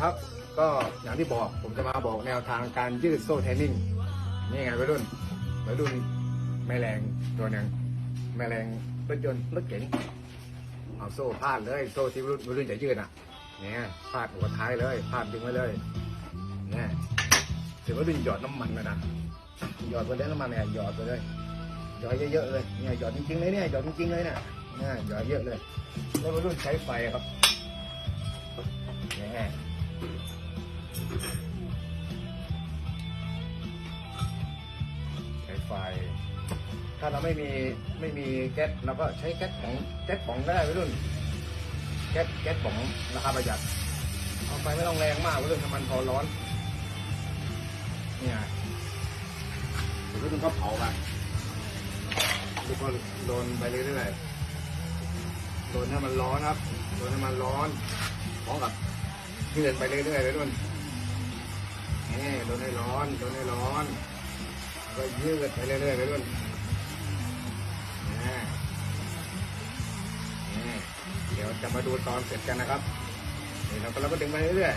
ครับ ก็อย่างที่บอกผมจะมาบอกแนวทางการยืดโซ่เทรนนิ่งนี่ไงวัยรุ่นวัยรุ่นแม่แรงตัวหนึ่งแม่แรงรถยนต์รถเก๋งเอาโซ่พาดเลยโซ่ที่วัยรุ่นวัยรุ่นจะยืดอะเนี่ยพาดหัวท้ายเลยพาดดึงไว้เลยเนี่ยถือว่ารุ่นหยอดน้ำมันนะนะหยอดไปเลยน้ำมันเนี่ยหยอดไปเลยหยอดเยอะๆเลยเนี่ยหยอดจริงๆเลยเนี่ยหยอดจริงๆเลยเนี่ยเนี่ยหยอดเยอะเลยแล้ววัยรุ่นใช้ไฟครับเนี่ย ไฟถ้าเราไม่มีไม่มีแก๊สเราก็ใช้แก๊สของแก๊สป๋องก็ได้วัยรุ่น แก๊สแก๊สป๋องราคาประหยัดเอาไฟไม่ต้องแรงมากวัยรุ่นทำมันพอร้อน เนี่ยเดี๋ยววัยรุ่นก็เผาไปแล้วก็โดนไปเรื่อยๆโดนให้มันร้อนครับ โดนให้มันร้อนพร้อมกับเลื่อนไปเรื่อยๆวัยรุ่นนี่โดนให้ร้อน โดนให้ร้อน ก็ยืดไปเรื่อยๆไปรุ่นเดี๋ยวจะมาดูตอนเสร็จกันนะครับเราก็เราก็ดึงไปเรื่อย